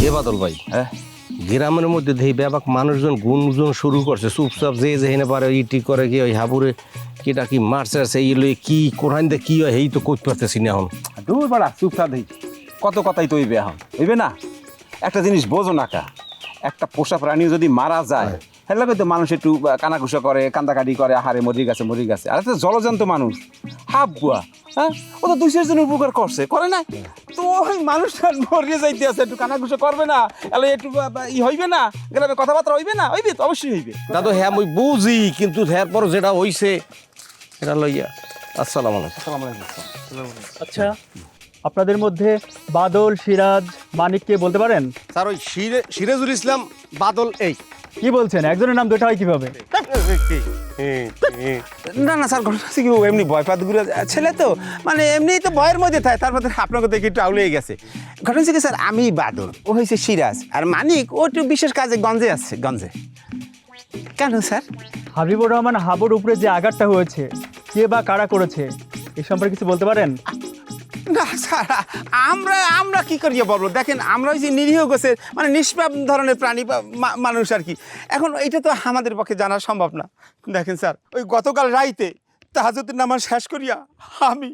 এ বাদল ভাই হ্যাঁ? গ্রামের মধ্যে দেখি ব্যাপক মানুষজন গুনজন শুরু করছে। চুপচাপ যে যেখানে পারে ইটি করে কি ওই হাবুরে কিটা কি মারছে আছে এই লই কি কোরআন দিয়ে কি হয় এই তো করতে পারতেছি না এখন। দূর বাড়া চুপ থা দেই। কত কথাই তো হইবে এখন। হইবে না? একটা জিনিস বোঝো না কা। একটা পোষা প্রাণীও যদি মারা যায় হেলে তো মানুষ একটু আহ, কানাঘুষা করে কান্দাকাটি করে আহারে মরি গেছে মরি গেছে আর জলজন্ত মানুষ হাফ বুয়া হ্যাঁ? ও তো দুই চারজন উপকার করছে করে না তো ওই মানুষটা মরিয়ে যাইতে আছে একটু কানাঘুষা করবে না এলে একটু ই হইবে না গ্রামে কথাবার্তা হইবে না হইবে তো অবশ্যই হইবে। দাদু হ্যাঁ আমি বুঝি কিন্তু এর পর যেটা হইছে এটা লইয়া আসসালাম আলাইকুম। আচ্ছা আপনাদের মধ্যে বাদল সিরাজ মানিককে বলতে পারেন? স্যার ওই সিরে সিরাজুল ইসলাম বাদল এই। কি বলছেন? একজনের নাম দুটো হয় কীভাবে? না না, স্যার, ঘটনা কি? এমনি ভয় পাত ঘুরে ছেলে তো মানে এমনি তো ভয়ের মধ্যে থাকে। তারপর আপনাকে দেখে আউলিয়ে গেছে। ঘটনা কি, স্যার, আমি বাদল, ও হয়েছে সিরাজ আর মানিক, ও একটু বিশেষ কাজে গঞ্জে আছে, গঞ্জে। কেন, স্যার? হাবিবুর রহমান হাবুর উপরে যে আঘাতটা হয়েছে, কে বা কারা করেছে, এ সম্পর্কে কিছু বলতে পারেন? না স্যার আমরা আমরা কি করিয়ে বলব দেখেন, আমরা ওই যে নিরীহ গোছের মানে নিষ্পাপ ধরনের প্রাণী বা মানুষ আর কি। এখন এটা তো আমাদের পক্ষে জানা সম্ভব না। দেখেন স্যার, ওই গতকাল রাইতে তাহাজুদ্দিন নামাজ শেষ করিয়া আমি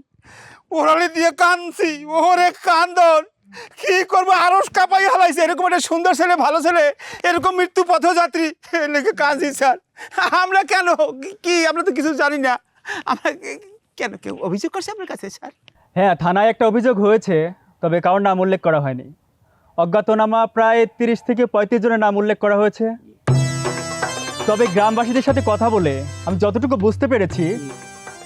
ওরালে দিয়ে কানছি ওরে কান্দন! কি করব? আরস কাপাই হালাইছে। এরকম একটা সুন্দর ছেলে, ভালো ছেলে, এরকম মৃত্যু পথযাত্রী লেগে কাঁদছি স্যার। আমরা কেন? কি আমরা তো কিছু জানি না। আমরা কেন? কেউ অভিযোগ করছে আপনার কাছে, স্যার? হ্যাঁ থানায় একটা অভিযোগ হয়েছে তবে কারোর নাম উল্লেখ করা হয়নি। অজ্ঞাতনামা প্রায় তিরিশ থেকে পঁয়ত্রিশ জনের নাম উল্লেখ করা হয়েছে। তবে গ্রামবাসীদের সাথে কথা বলে আমি যতটুকু বুঝতে পেরেছি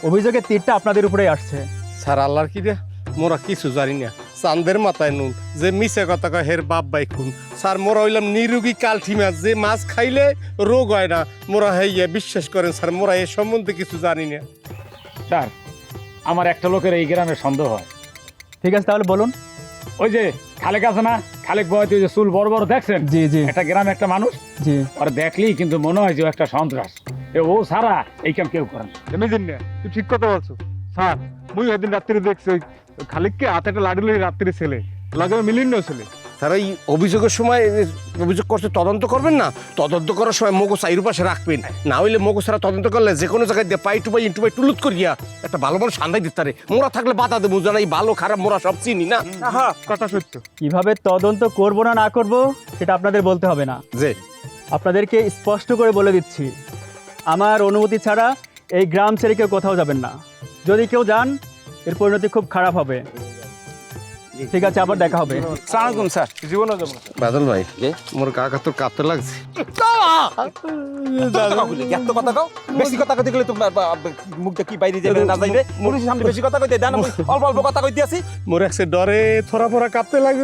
অভিযোগের তীরটা আপনাদের উপরেই আসছে। স্যার আল্লাহর কি রে মোরা কিছু জানি না। চান্দের মাথায় নুন যে মিছে কথা কয় হের বাপ বাই খুন। স্যার মোরা হইলাম নিরোগী কালঠি মাছ যে মাছ খাইলে রোগ হয় না। মোরা হেইয়া বিশ্বাস করেন স্যার মোরা এ সম্বন্ধে কিছু জানি না। স্যার আমার একটা লোকের এই গ্রামে সন্দেহ হয়। ঠিক আছে তাহলে বলুন। ওই যে খালেক আছে না খালেক বয়তে ওই যে চুল বড় বড় দেখছেন? জি জি। একটা গ্রামে একটা মানুষ? জি। আর দেখলেই কিন্তু মনে হয় যে একটা সন্ত্রাস। এ ও সারা এই কাম কেউ করেন এমনি না তুই ঠিক কথা বলছো। স্যার মুই ওই দিন রাত্রি দেখছি ওই খালিককে হাতে একটা লাডি লই রাত্রি ছেলে লাগে মিলিন ছেলে। স্যার এই অভিযোগের সময় অভিযোগ করতে তদন্ত করবেন না তদন্ত করার সময় মগো চাইরু পাশে রাখবেন। না হইলে মগো ছাড়া তদন্ত করলে যে কোনো জায়গায় দিয়ে পাই টু পাই ইন্টু পাই টুলুত করিয়া একটা ভালো মানুষ সান্দাই দিতে পারে। মোরা থাকলে বাধা দেবো জানা এই ভালো খারাপ মোরা সব চিনি না। হ্যাঁ কথা সত্য। কীভাবে তদন্ত করব না না করব সেটা আপনাদের বলতে হবে না। যে? আপনাদেরকে স্পষ্ট করে বলে দিচ্ছি আমার অনুমতি ছাড়া এই গ্রাম ছেড়ে কেউ কোথাও যাবেন না। যদি কেউ যান এর পরিণতি খুব খারাপ হবে। ঠিক আছে আবার দেখা হবে। সালামালাইকুম স্যার। জীবনও যাব বাদল ভাই মোর কাকা তো কাঁপতে লাগছে। এত কথা কও? বেশি কথা কইতে গেলে তোমার মুখটা কি বাইরে যাবে না যাইবে? পুলিশের সামনে বেশি কথা কইতে দেন অল্প অল্প কথা কইতে আছি মোর একসে ডরে থরা ফরা কাঁপতে লাগছে।